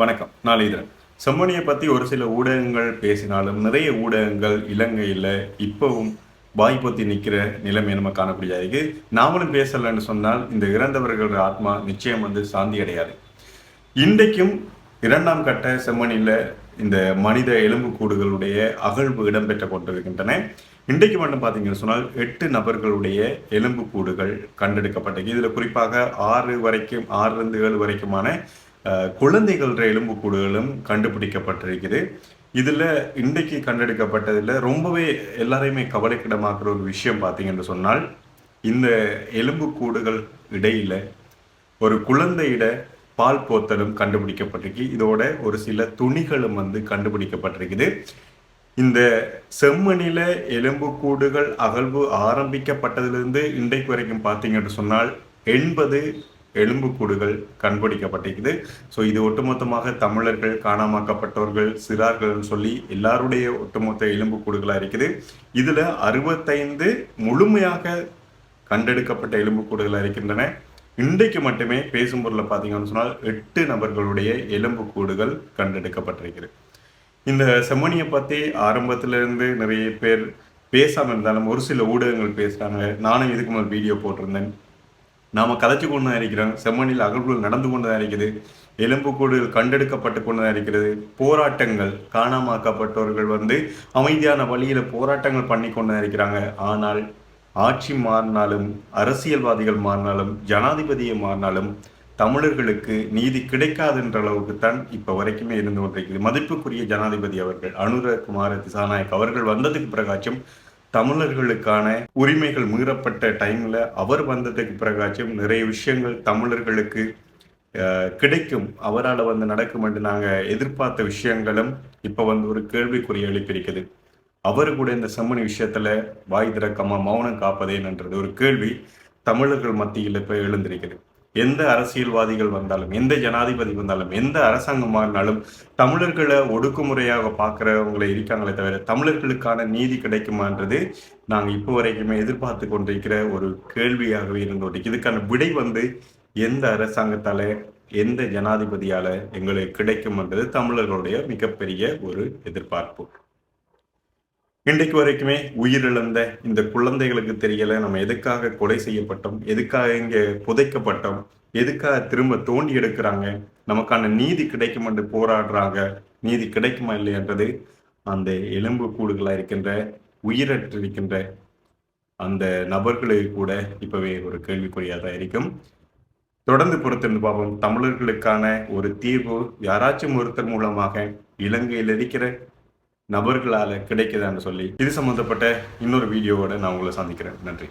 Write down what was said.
வணக்கம் நாளிதழன் செம்மொழியை பற்றி ஒரு சில ஊடகங்கள் பேசினாலும் நிறைய ஊடகங்கள் இலங்கையில் இப்போவும் வாய் நிற்கிற நிலைமை நம்ம காணக்கூடியதாக இருக்கு. நாமளும் பேசலைன்னு சொன்னால் இந்த இறந்தவர்களோட ஆத்மா நிச்சயம் வந்து சாந்தி அடையாது. இன்றைக்கும் இரண்டாம் கட்ட செம்மணியில் இந்த மனித எலும்புக்கூடுகளுடைய அகழ்வு இடம்பெற்று கொண்டிருக்கின்றன. இன்றைக்கு மட்டும் பார்த்தீங்கன்னு சொன்னால் எட்டு நபர்களுடைய எலும்புக்கூடுகள் கண்டெடுக்கப்பட்டது இதில் குறிப்பாக ஆறு வரைக்கும் ஆறுலேருந்து ஏழு வரைக்குமான குழந்தைகளுடைய எலும்புக்கூடுகளும் கண்டுபிடிக்கப்பட்டிருக்குது. இதில் இன்றைக்கு கண்டெடுக்கப்பட்டதில் ரொம்பவே எல்லாரையுமே கவலைக்கிடமாக்குற ஒரு விஷயம் பார்த்தீங்கன்னு சொன்னால் இந்த எலும்புக்கூடுகள் இடையில ஒரு குழந்தையிட பால் போத்தலும் கண்டுபிடிக்கப்பட்டிருக்கு. இதோட ஒரு சில துணிகளும் வந்து கண்டுபிடிக்கப்பட்டிருக்குது. இந்த செம்மணில எலும்புக்கூடுகள் அகழ்வு ஆரம்பிக்கப்பட்டதிலிருந்து இன்றைக்கு வரைக்கும் பார்த்தீங்கன்னு சொன்னால் எண்பது எலும்புக்கூடுகள் கண்டுபிடிக்கப்பட்டிருக்குது ஸோ இது ஒட்டுமொத்தமாக தமிழர்கள் காணாமாக்கப்பட்டவர்கள் சிறார்கள்னு சொல்லி எல்லாருடைய ஒட்டுமொத்த எலும்புக்கூடுகளாக இருக்குது. இதில் அறுபத்தைந்து முழுமையாக கண்டெடுக்கப்பட்ட எலும்புக்கூடுகளாக இருக்கின்றன. இன்றைக்கு மட்டுமே பேசும் பொருளில் பார்த்தீங்கன்னு சொன்னால் எட்டு நபர்களுடைய எலும்புக்கூடுகள் கண்டெடுக்கப்பட்டிருக்கிறது இந்த செம்மணியை பற்றி ஆரம்பத்திலிருந்து நிறைய பேர் பேசாமல் இருந்தாலும் ஒரு சில ஊடகங்கள் பேசுகிறாங்க நானும் இதுக்கு முதல் வீடியோ போட்டிருந்தேன். நாம் கதைச்சு கொண்டு தான் இருக்கிறோம். செம்மணியில் அகழ்வுகள் நடந்து கொண்டு தான் இருக்குது எலும்புக்கூடுகள் கண்டெடுக்கப்பட்டு கொண்டு தான் இருக்கிறது. போராட்டங்கள் காணாமாக்கப்பட்டவர்கள் வந்து அமைதியான வழியில் போராட்டங்கள் பண்ணி கொண்டு தான் இருக்கிறாங்க. ஆனால் ஆட்சி மாறினாலும் அரசியல்வாதிகள் மாறினாலும் ஜனாதிபதியை மாறினாலும் தமிழர்களுக்கு நீதி கிடைக்காதுன்ற அளவுக்கு தான் இப்போ வரைக்குமே இருந்து கொண்டிருக்கிறது. மதிப்புக்குரிய ஜனாதிபதி அவர்கள் அனுரகுமார திசாநாயக் அவர்கள் வந்ததுக்கு பிரகாச்சம் தமிழர்களுக்கான உரிமைகள் மீறப்பட்ட டைம்ல அவர் வந்ததுக்கு பிறகாச்சும் நிறைய விஷயங்கள் தமிழர்களுக்கு கிடைக்கும். அவரால் வந்து நடக்கும் என்று நாங்கள் எதிர்பார்த்த விஷயங்களும் இப்போ வந்து ஒரு கேள்விக்குறி எழுப்பியிருக்குது. அவரு கூட இந்த செம்மணி விஷயத்துல வாய் திறக்காம மௌனம் காப்பதேன்ன்றது ஒரு கேள்வி தமிழர்கள் மத்தியில் இப்போ எழுந்திருக்கிறது எந்த அரசியல்வாதிகள் வந்தாலும் எந்த ஜனாதிபதி வந்தாலும் எந்த அரசாங்கம் மாறினாலும் தமிழர்களை ஒடுக்குமுறையாக பார்க்குறவங்களை இருக்காங்களே தவிர தமிழர்களுக்கான நீதி கிடைக்குமான்றது நாங்கள் இப்போ வரைக்குமே எதிர்பார்த்து கொண்டிருக்கிற ஒரு கேள்வியாகவே இருந்தோம் இதுக்கான விடை வந்து எந்த அரசாங்கத்தால எந்த ஜனாதிபதியால எங்களுக்கு கிடைக்கும்ன்றது தமிழர்களுடைய மிகப்பெரிய ஒரு எதிர்பார்ப்பு. இன்றைக்கு வரைக்குமே உயிரிழந்த இந்த குழந்தைகளுக்கு தெரியல நம்ம எதுக்காக கொலை செய்யப்பட்டோம் எதுக்காக இங்க புதைக்கப்பட்டோம் எதுக்காக திரும்ப தோண்டி எடுக்கிறாங்க நமக்கான நீதி கிடைக்கும் என்று போராடுறாங்க நீதி கிடைக்குமா இல்லையன்றது அந்த எலும்பு கூடுகளா இருக்கின்ற உயிரற்றிருக்கின்ற அந்த நபர்களுக்கு கூட இப்பவே ஒரு கேள்விக்குறியாக தான் இருக்கும். தொடர்ந்து பொறுத்திருந்து பார்ப்போம். தமிழர்களுக்கான ஒரு தீர்வு யாராச்சும் ஒருத்தர் மூலமாக இலங்கையில் இருக்கிற நபர்களால கிடைக்குதான்னு சொல்லி இது சம்பந்தப்பட்ட இன்னொரு வீடியோவோட நான் உங்களை சந்திக்கிறேன். நன்றி.